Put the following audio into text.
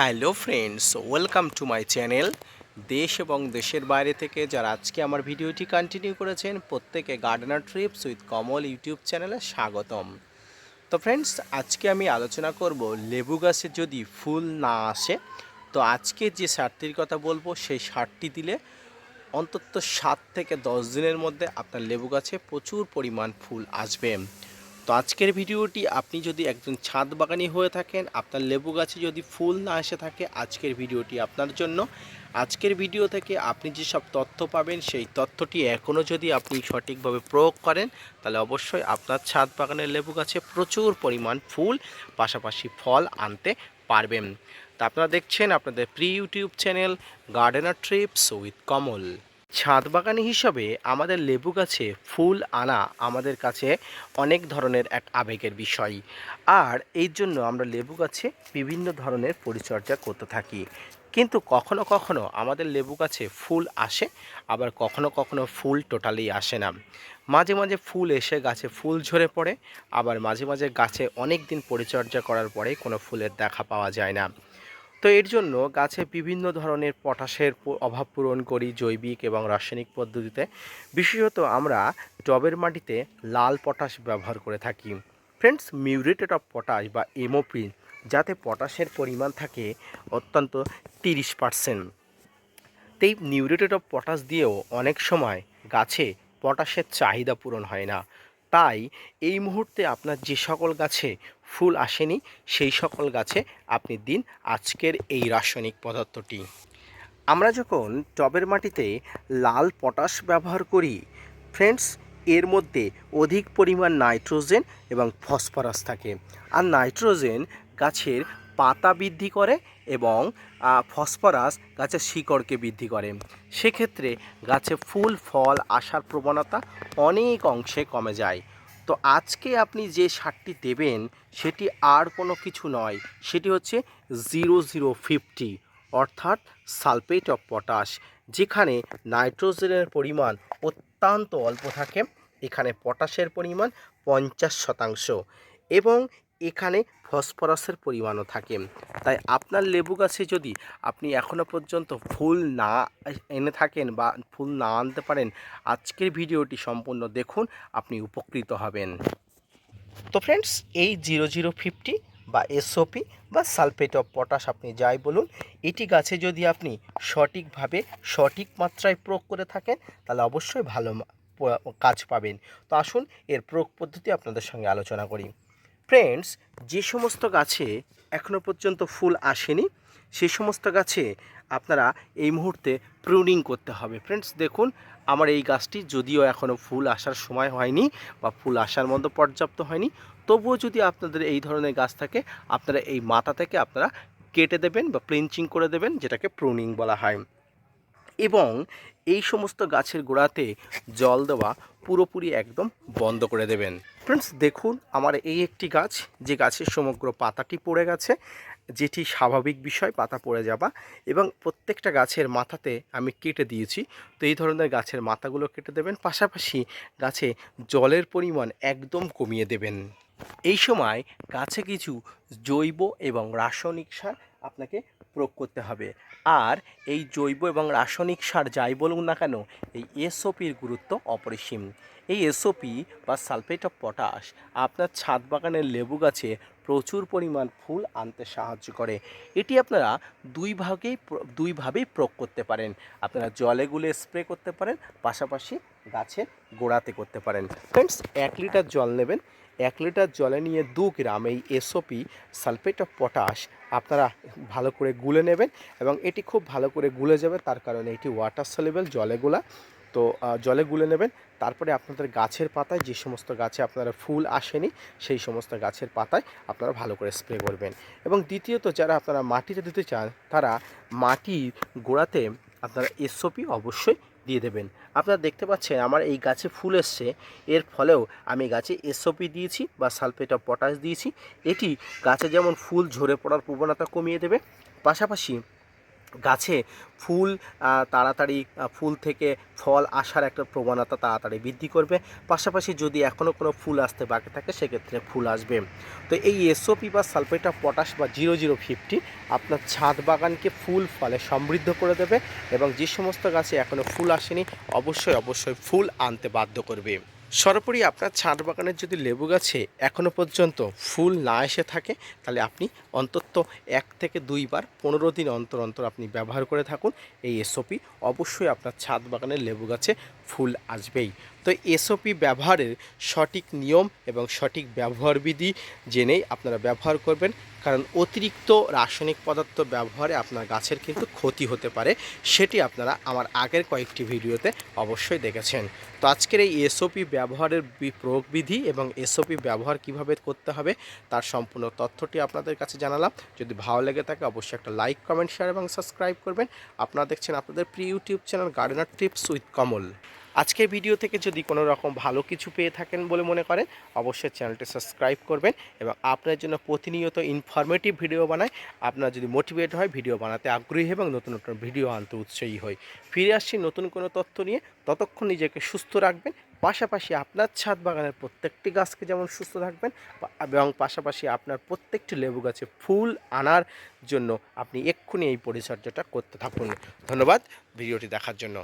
Hello friends, welcome to my channel. দেশ এবং দেশের বাইরে থেকে যারা আজকে আমার ভিডিওটি কন্টিনিউ করেছেন, প্রত্যেকে gardener tips with Kamal YouTube চ্যানেলে স্বাগতম। তো ফ্রেন্ডস, আজকে আমি আলোচনা করব লেবু গাছে যদি ফুল না আসে, তো আজকে যে সারটির কথা বলব, সেই সারটি দিলে অন্তত সাত থেকে দশ দিনের মধ্যে আপনার লেবু গাছে প্রচুর পরিমাণ ফুল আসবে। তো আজকের ভিডিওটি আপনি যদি একজন ছাদ বাগানি হয়ে থাকেন, আপনার লেবু গাছে যদি ফুল না এসে থাকে, আজকের ভিডিওটি আপনার জন্য। আজকের ভিডিও থেকে আপনি যেসব তথ্য পাবেন, সেই তথ্যটি এখনও যদি আপনি সঠিকভাবে প্রয়োগ করেন, তাহলে অবশ্যই আপনার ছাদ বাগানের লেবু গাছে প্রচুর পরিমাণ ফুল, পাশাপাশি ফল আনতে পারবেন। তা আপনারা দেখছেন আপনাদের pre YouTube channel gardener tips with Kamal ছাদ বাগানি হিসাবে আমাদের লেবু গাছে ফুল আনা আমাদের কাছে অনেক ধরনের এক আবেগের বিষয়। আর এই জন্য আমরা লেবু গাছে বিভিন্ন ধরনের পরিচর্যা করতে থাকি। কিন্তু কখনো কখনো আমাদের লেবু গাছে ফুল আসে, আবার কখনো কখনো ফুল টোটালি আসে না। মাঝে মাঝে ফুল এসে গাছে ফুল ঝরে পড়ে, আবার মাঝে মাঝে গাছে অনেক দিন পরিচর্যা করার পরে কোনো ফুলের দেখা পাওয়া যায় না। তো এর জন্য গাছে বিভিন্ন ধরনের পটাশের অভাব পূরণ করি জৈবিক এবং রাসায়নিক পদ্ধতিতে। বিশেষত আমরা টবের মাটিতে লাল পটাশ ব্যবহার করে থাকি। ফ্রেন্ডস মিউরেটেড অফ পটাশ বা এমওপি যাতে পটাশের পরিমাণ থাকে অত্যন্ত তিরিশ পার্সেন্ট এই নিউরেটেড অফ পটাশ দিয়েও অনেক সময় গাছে পটাশের চাহিদা পূরণ হয় না। তাই এই মুহূর্তে আপনার যে সকল গাছে ফুল আসেনি, সেই সকল গাছে আপনি দিন আজকের এই রাসায়নিক পদার্থটি। আমরা যখন টবের মাটিতে লাল পটাশ ব্যবহার করি ফ্রেন্ডস এর মধ্যে অধিক পরিমাণ নাইট্রোজেন এবং ফসফরাস থাকে। আর নাইট্রোজেন গাছের পাতা বৃদ্ধি করে এবং ফসফরাস গাছের শিকড়কে বৃদ্ধি করে। সেক্ষেত্রে গাছে ফুল, ফল আসার প্রবণতা অনেক অংশে কমে যায়। তো আজকে আপনি যে সারটি দেবেন, সেটি আর কোনো কিছু নয়। সেটি হচ্ছে জিরো জিরো ফিফটি অর্থাৎ সালফেট অফ পটাশ, যেখানে নাইট্রোজেনের পরিমাণ অত্যন্ত অল্প থাকে। এখানে পটাশের পরিমাণ পঞ্চাশ শতাংশ। এবং এখানে ফসফরাসের পরিমাণও থাকে। তাই আপনার লেবু গাছে যদি আপনি এখনও পর্যন্ত ফুল না এনে থাকেন বা ফুল না আনতে পারেন, আজকের ভিডিওটি সম্পূর্ণ দেখুন, আপনি উপকৃত হবেন। তো ফ্রেন্ডস এই জিরো জিরো ফিফটি বা এসওপি বা সালফেট অফ পটাশ আপনি যাই বলুন, এটি গাছে যদি আপনি সঠিকভাবে সঠিক মাত্রায় প্রয়োগ করে থাকেন, তাহলে অবশ্যই ভালো কাজ পাবেন। তো আসুন, এর প্রয়োগ পদ্ধতি আপনাদের সঙ্গে আলোচনা করি। ফ্রেন্ডস যে সমস্ত গাছে এখনও পর্যন্ত ফুল আসেনি সেই সমস্ত গাছে আপনারা এই মুহূর্তে প্রুনিং করতে হবে। ফ্রেন্ডস দেখুন, আমার এই গাছটি যদিও এখনও ফুল আসার সময় হয়নি বা ফুল আসার মতো পর্যাপ্ত হয়নি, তবুও যদি আপনাদের এই ধরনের গাছ থাকে, আপনারা এই মাথা থেকে আপনারা কেটে দেবেন বা প্লিঞ্চিং করে দেবেন, যেটাকে প্রুনিং বলা হয়। এবং এই সমস্ত গাছের গোড়াতে জল দেওয়া পুরোপুরি একদম বন্ধ করে দেবেন। ফ্রেন্ডস দেখুন, আমার এই একটি গাছ, যে গাছের সমগ্র পাতাটি পড়ে গেছে, যেটি স্বাভাবিক বিষয়, পাতা পড়ে যাওয়া এবং প্রত্যেকটা গাছের মাথাতে আমি কেটে দিয়েছি। তো এই ধরনের গাছের মাথাগুলো কেটে দেবেন, পাশাপাশি গাছে জলের পরিমাণ একদম কমিয়ে দেবেন। এই সময় গাছে কিছু জৈব এবং রাসায়নিক সার আপনাকে প্রয়োগ করতে হবে। আর এই জৈব এবং রাসায়নিক সার যাই বলুন না কেন, এই এসওপির গুরুত্ব অপরিসীম। এই এসওপি বা সালফেট অফ পটাশ আপনার ছাদ বাগানের লেবু গাছে প্রচুর পরিমাণ ফুল আনতে সাহায্য করে। এটি আপনারা দুই প্র- দুইভাবেই প্রয়োগ করতে পারেন। আপনারা জলে গুলে স্প্রে করতে পারেন, পাশাপাশি গাছের গোড়াতে করতে পারেন। ফ্রেন্ডস এক লিটার জল নেবেন। এক লিটার জলে নিয়ে দু গ্রাম এই এসওপি সালফেট অফ পটাশ আপনারা ভালো করে গুলে নেবেন এবং এটি খুব ভালো করে গুলে যাবে, তার কারণে এটি ওয়াটার সলেবল জলে গোলা। তো জলে গুলে নেবেন, তারপরে আপনাদের গাছের পাতায় যে সমস্ত গাছে আপনারা ফুল আসেনি, সেই সমস্ত গাছের পাতায় আপনারা ভালো করে স্প্রে করবেন। এবং দ্বিতীয়ত, যারা আপনারা মাটিতে দিতে চান, তারা মাটির গোড়াতে আপনারা এসওপি অবশ্যই দিয়ে দেবেন। আপনারা দেখতে পাচ্ছেন আমার এই গাছে ফুল এসছে। এর ফলেও আমি গাছে এসওপি দিয়েছি বা সালফেট অফ পটাশ দিয়েছি। এটি গাছে যেমন ফুল ঝরে পড়ার প্রবণতা কমিয়ে দেবে, পাশাপাশি গাছে ফুল তাড়াতাড়ি ফুল থেকে ফল আসার একটা প্রবণতা তাড়াতাড়ি বৃদ্ধি করবে। পাশাপাশি যদি এখনও কোনো ফুল আসতে বাকি থাকে, সেক্ষেত্রে ফুল আসবে। তো এই এসওপি বা সালফেট অফ পটাশ বা জিরো জিরো ফিফটি আপনার ছাদ বাগানকে ফুল ফলে সমৃদ্ধ করে দেবে এবং যে সমস্ত গাছে এখনও ফুল আসেনি, অবশ্যই অবশ্যই ফুল আনতে বাধ্য করবে। সর্বোপরি আপনার ছাদ বাগানের যদি লেবু গাছে এখনও পর্যন্ত ফুল না এসে থাকে, তাহলে আপনি অন্তত এক থেকে দুইবার পনেরো দিন অন্তর অন্তর আপনি ব্যবহার করে থাকুন। এই এসওপি অবশ্যই আপনার ছাদ বাগানের লেবু গাছে ফুল আসবেই। তো এসওপি ব্যবহারের সঠিক নিয়ম এবং সঠিক ব্যবহার বিধি জেনেই আপনারা ব্যবহার করবেন। কারণ অতিরিক্ত রাসায়নিক পদার্থ ব্যবহারে আপনার গাছের কিন্তু ক্ষতি হতে পারে, সেটি আপনারা আমার আগের কয়েকটি ভিডিওতে অবশ্যই দেখেছেন। তো আজকের এই এসওপি ব্যবহারের বি- প্রয়োগ বিধি এবং এসওপি ব্যবহার কীভাবে করতে হবে, তার সম্পূর্ণ তথ্যটি আপনাদের কাছে জানালাম। যদি ভালো লেগে থাকে, অবশ্যই একটা লাইক কমেন্ট শেয়ার এবং সাবস্ক্রাইব করবেন। আপনারা দেখছেন আপনাদের প্রিয় YouTube channel gardener tips with Kamal আজকের ভিডিও থেকে যদি কোনো রকম ভালো কিছু পেয়ে থাকেন বলে মনে করেন, অবশ্যই চ্যানেলটি সাবস্ক্রাইব করবেন এবং আপনার জন্য প্রতিনিয়ত ইনফরমেটিভ ভিডিও বানায়। আপনার যদি মোটিভেট হয় ভিডিও বানাতে আগ্রহী এবং নতুন নতুন ভিডিও আনতে উৎসাহী হয় ফিরে আসছি নতুন কোনো তথ্য নিয়ে। ততক্ষণ নিজেকে সুস্থ রাখবেন। পাশাপাশি আপনার ছাদ বাগানের প্রত্যেকটি গাছকে যেমন সুস্থ থাকবেন এবং পাশাপাশি আপনার প্রত্যেকটি লেবু গাছে ফুল আনার জন্য আপনি এক্ষুনি এই পরিচর্যাটা করতে থাকুন। ধন্যবাদ। ভিডিওটি দেখার জন্য।